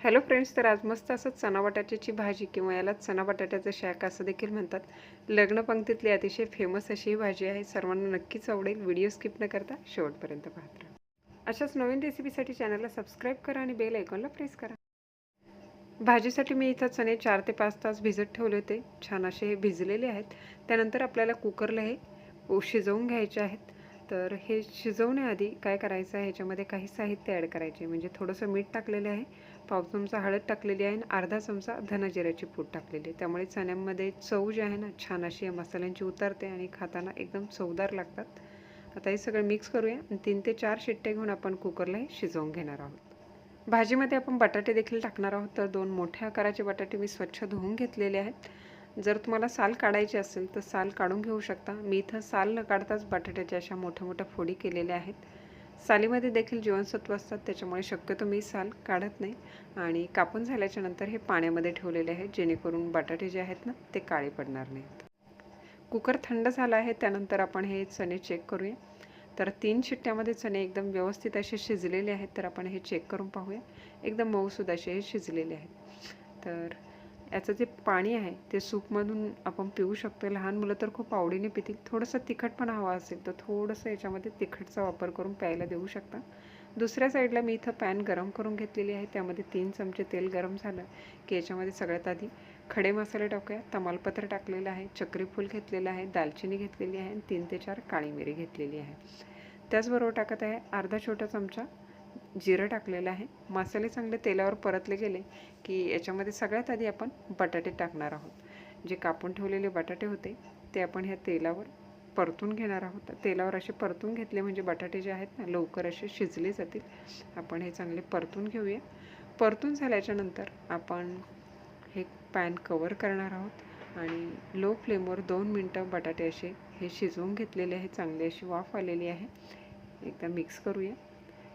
Hello friends तर आज मस्त असं चना बटाट्याची भाजी किंवा याला चना बटाट्याचं शाक असं देखील म्हणतात. लग्नपंक्तीतली अतिशय फेमस अशी ही भाजी आहे. सर्वांना नक्कीच आवडेल. व्हिडिओ स्किप न करता शेवटपर्यंत पाहत राहा. अशाच नवीन रेसिपीसाठी चॅनलला सबस्क्राईब करा आणि बेल आयकॉनला प्रेस करा. भाजीसाठी मी इथं चणे चार ते पाच तास भिजत ठेवले होते. छान असे हे भिजलेले आहेत. त्यानंतर आपल्याला कुकरला हे शिजवून घ्यायचे आहेत. तर हे शिजवण्याआधी काय करायचं आहे? ह्याच्यामध्ये काही साहित्य ॲड करायचे. म्हणजे थोडंसं मीठ टाकलेलं आहे. पाव चमचा हळद टाकलेली आहे आणि अर्धा चमचा धनाजिऱ्याची पूड टाकलेली आहे. त्यामुळे चण्यामध्ये चव जी आहे ना छान अशी या मसाल्यांची उतरते आणि खाताना एकदम चवदार लागतात. आता हे सगळं मिक्स करूया आणि तीन ते चार शिट्टे घेऊन आपण कुकरला हे शिजवून घेणार आहोत. भाजीमध्ये आपण बटाटे देखील टाकणार आहोत. तर दोन मोठ्या आकाराचे बटाटे मी स्वच्छ धुवून घेतलेले आहेत. जर तुम्हाला साल काढायची असेल तर साल काढून घेऊ शकता. मी इथं साल न काढताच बटाट्याच्या अशा मोठ्या मोठ्या फोडी केलेल्या आहेत. सालीमध्ये देखील जीवनसत्व असतात त्याच्यामुळे शक्यतो मी साल काढत नाही. आणि कापून झाल्याच्यानंतर हे पाण्यामध्ये ठेवलेले आहे जेणेकरून बटाटे जे आहेत ना ते काळे पडणार नाहीत. कुकर थंड झाला आहे त्यानंतर आपण हे चणे चेक करूया. तर तीन शिट्ट्यामध्ये चणे एकदम व्यवस्थित असे शिजलेले आहेत तर आपण हे चेक करून पाहूया. एकदम मऊसूद असे हे शिजलेले आहेत. तर याचं जे पाणी आहे ते सूपमधून आपण पिऊ शकतो लहान मुलं तर खूप आवडीने पितील. थोडंसं तिखटपणा हवा असेल तर थोडंसं याच्यामध्ये तिखटचा वापर करून प्यायला देऊ शकता. दुसऱ्या साईडला मी इथं पॅन गरम करून घेतलेली आहे. त्यामध्ये तीन चमचे तेल गरम झालं की याच्यामध्ये सगळ्यात आधी खडे मसाले टाकूया. तमालपत्र टाकलेलं आहे चक्रीफूल घेतलेलं आहे दालचिनी घेतलेली आहे आणि तीन ते चार काळी मिरी घेतलेली आहे. त्याचबरोबर टाकत आहे अर्धा छोटा चमचा जिरं टाकलेलं आहे. मसाले चांगले तेलावर परतले गेले की याच्यामध्ये सगळ्यात आधी आपण बटाटे टाकणार आहोत. जे कापून ठेवलेले बटाटे होते ते आपण ह्या तेलावर परतून घेणार आहोत. तेलावर असे परतून घेतले म्हणजे बटाटे जे आहेत ना लवकर असे शिजले जातील. आपण हे चांगले परतून घेऊया. परतून झाल्याच्यानंतर आपण हे पॅन कवर करणार आहोत आणि लो फ्लेमवर दोन मिनटं बटाटे असे हे शिजवून घेतलेले आहे. चांगली अशी वाफ आलेली आहे. एकदा मिक्स करूया.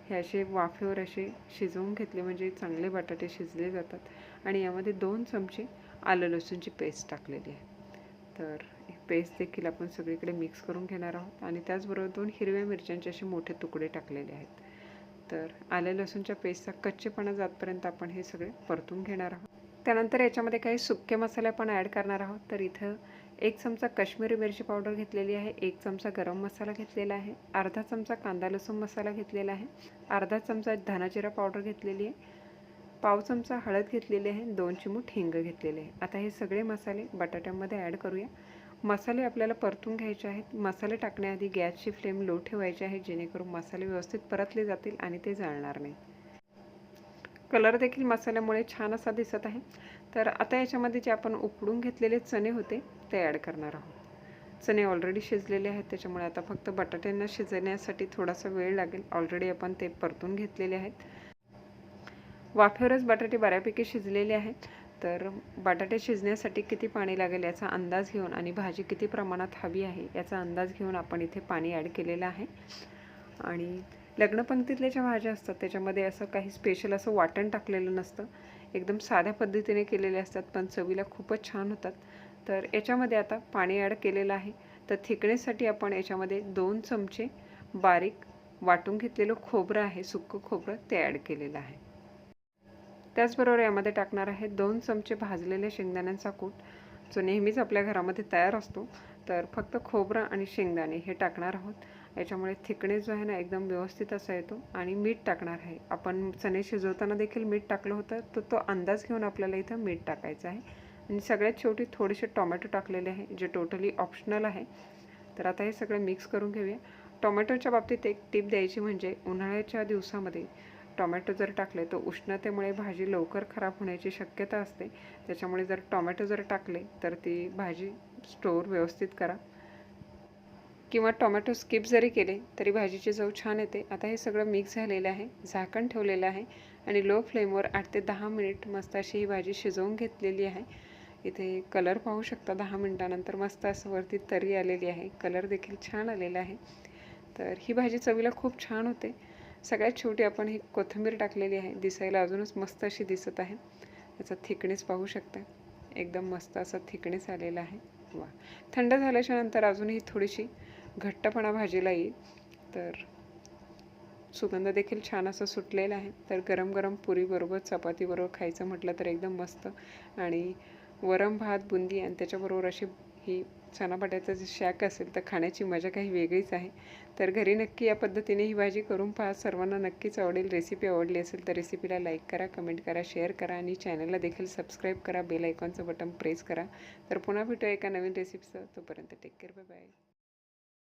हे असे वाफेवर असे शिजवून घेतले म्हणजे चांगले बटाटे शिजले जातात. आणि यामध्ये दोन चमचे आलं लसूणची पेस्ट टाकलेली आहे. तर पेस्ट देखील आपण सगळीकडे मिक्स करून घेणार आहोत. आणि त्याचबरोबर दोन हिरव्या मिरच्यांचे असे मोठे तुकडे टाकलेले आहेत. तर आलं लसूणच्या पेस्टचा कच्चेपणा जातपर्यंत आपण हे सगळे परतून घेणार आहोत. त्यानंतर याच्यामध्ये काही सुके मसाले आपण ॲड करणार आहोत. तर इथं एक चमचा काश्मीरी मिरची पावडर घेतलेली आहे एक चमचा गरम मसाला घेतलेला आहे अर्धा चमचा कांदा लसूण मसाला घेतलेला आहे अर्धा चमचा धनाजिरा पावडर घेतलेली आहे पाव चमचा हळद घेतलेली आहे दोन चिमूट हिंग घेतलेले आहे. आता हे सगळे मसाले बटाट्यामध्ये ॲड करूया. मसाले आपल्याला परतून घ्यायचे आहेत. मसाले टाकण्याआधी गॅसची फ्लेम लो ठेवायची आहे जेणेकरून मसाले व्यवस्थित परतले जातील आणि ते जाळणार नाही. कलर देखील मसाल्यामुळे छान असा दिसत आहे. तर आता याच्यामध्ये जे आपण उकडून घेतलेले चणे होते ते ॲड करणार आहोत. चणे ऑलरेडी शिजलेले आहेत त्याच्यामुळे आता फक्त बटाट्यांना शिजण्यासाठी थोडासा वेळ लागेल. ऑलरेडी आपण ते परतून घेतलेले आहेत. वाफेवरच बटाटे बऱ्यापैकी शिजलेले आहेत. तर बटाटे शिजण्यासाठी किती पाणी लागेल याचा अंदाज घेऊन आणि भाजी किती प्रमाणात हवी आहे याचा अंदाज घेऊन आपण इथे पाणी ॲड केलेलं आहे. आणि लग्नपंक्तीतल्या ज्या भाज्या असतात त्याच्यामध्ये असं काही स्पेशल असं वाटण टाकलेलं नसतं. एकदम साध्या पद्धतीने केलेले असतात पण चवीला खूपच छान होतात. तर याच्यामध्ये आता पाणी ॲड केलेलं आहे. तर थिकनेससाठी आपण याच्यामध्ये दोन चमचे बारीक वाटून घेतलेलं खोबरं आहे सुक्कं खोबरं ते ॲड केलेलं आहे. त्याचबरोबर यामध्ये टाकणार आहे दोन चमचे भाजलेले शेंगदाण्यांचा कूट जो नेहमीच आपल्या घरामध्ये तयार असतो. तर फक्त खोबरं आणि शेंगदाणे हे टाकणार आहोत. याच्यामुळे थिकनेस जो आहे ना एकदम व्यवस्थित असा येतो आणि मीठ टाकणार आहे. आपण चणे शिजवताना देखील मीठ टाकलं होतं तर तो अंदाज घेऊन आपल्याला इथं मीठ टाकायचं आहे. आणि सगळ्यात शेवटी थोडेसे टोमॅटो टाकलेले आहे जे टोटली ऑप्शनल आहे. तर आता हे सगळं मिक्स करून घेऊया. टोमॅटोच्या बाबतीत एक टिप द्यायची म्हणजे उन्हाळ्याच्या दिवसामध्ये टोमॅटो जर टाकले तर उष्णतेमुळे भाजी लवकर खराब होण्याची शक्यता असते. त्याच्यामुळे जर टोमॅटो जर टाकले तर ती भाजी स्टोअर व्यवस्थित करा. किंवा टोमॅटो स्किप जरी केले तरी भाजीची चव छान येते. आता हे सगळं मिक्स झालेलं आहे. झाकण ठेवलेलं आहे. आणि लो फ्लेमवर आठ ते दहा मिनिट मस्त अशी ही भाजी शिजवून घेतलेली आहे. इथे कलर पाहू शकता दहा मिनटानंतर मस्त असं वरती तरी आलेली आहे. कलर देखील छान आलेला आहे. तर ही भाजी चवीला खूप छान होते. सगळ्यात शेवटी आपण ही कोथिंबीर टाकलेली आहे. दिसायला अजूनच मस्त अशी दिसत आहे. त्याचा थिकनेस पाहू शकता. एकदम मस्त असा थिकनेस आलेला आहे. वा थंड झाल्याच्यानंतर अजूनही थोडीशी घट्टपणा भाजीला येईल. तर सुगंध देखील छान असं सुटलेला आहे. तर गरम गरम पुरीबरोबर चपातीबरोबर खायचं म्हटलं तर एकदम मस्त आणि वरम भात बुंदी आणि त्याच्याबरोबर अशी ही चणा बटाट्याचं जे शॅक असेल तर खाण्याची मजा काही वेगळीच आहे. तर घरी नक्की या पद्धतीने ही भाजी करून पहा. सर्वांना नक्कीच आवडेल. रेसिपी आवडली असेल तर रेसिपीला लाईक करा कमेंट करा शेअर करा आणि चॅनलला देखील सबस्क्राईब करा. बेल आयकॉनचं बटन प्रेस करा. तर पुन्हा भेटूया एका नवीन रेसिपीचं तोपर्यंत टेक केअर बाय बाय